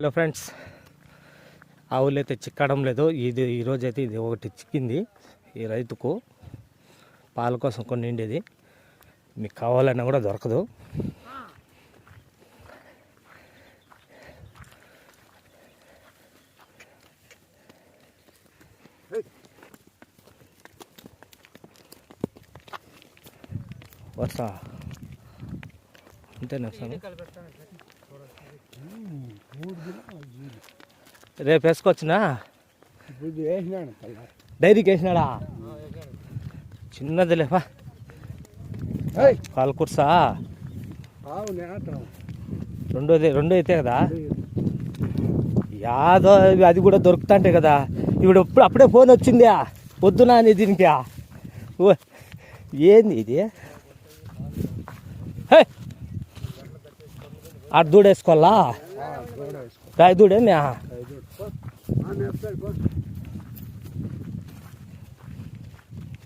Hello friends ఆవులు అయితే చిక్కడం లేదు. ఇది ఈరోజు అయితే ఇది ఒకటి చిక్కింది ఈ రైతుకు. పాల కోసం కొన్ని ఉండేది మీకు కావాలన్నా కూడా దొరకదు. వస్తా. అంతేనా సార్? రేపు వేసుకొచ్చినా డైరీకి వేసినాడా? చిన్నది లేపా ఏయ్! కాలు కుర్సా? ఆవు నేత్రం రెండోది రెండో అయితే కదా? యాదో అది కూడా దొరుకుతాంటే కదా? ఇప్పుడు ఇప్పుడు అప్పుడే ఫోన్ వచ్చిందా. పొద్దున అని దీనికి? ఓ ఏంది ఇది? హే!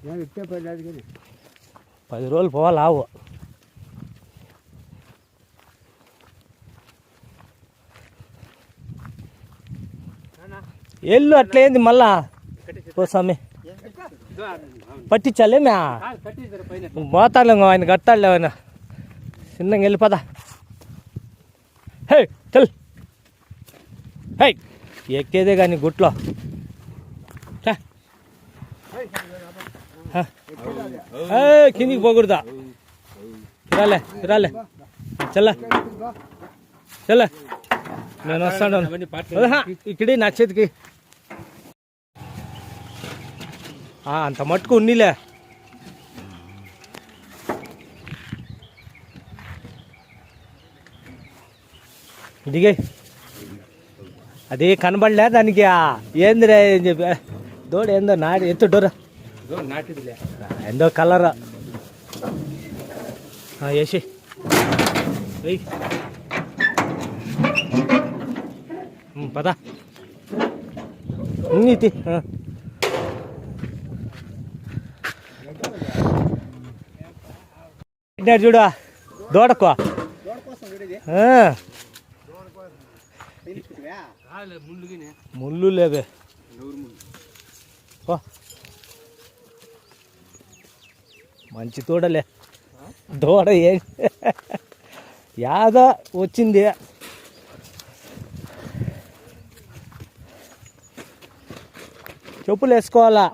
నేను ఇట్టే పడ్డాడు కానీ పది రోజులు పోవాలి? ఆవు. ఎల్లు అట్లేంది మళ్ళా? ఓ స్వామి. పట్టించాలేమ్యా పోతాను ఆయన కట్టాలి ఆయన చిన్నగా వెళ్ళిపోదా? హే చల్. హే ఎక్కేదే కానీ గుట్లో. కిందికి పోకూడదా? రాలే రాలే చల్ల. చల్ల. నేను వస్తాను. ఇక్కడే నా చేతికి. ఆ, అంత మట్టుకు ఉన్నిలే. దిగే అది కనబడలే దానికి ఏందిరే అని చెప్పి. దోడ ఏందో నాటి ఎత్తు డోరా నాటిదిలే ఎందో కలర్ వేసి వెయ్యి పద. నీతి చూడు దూడకు. ముళ్ళు లేవే ఓ మంచి తోడలే. దూడ ఏ యాదో వచ్చింది. చెప్పులు వేసుకోవాలా?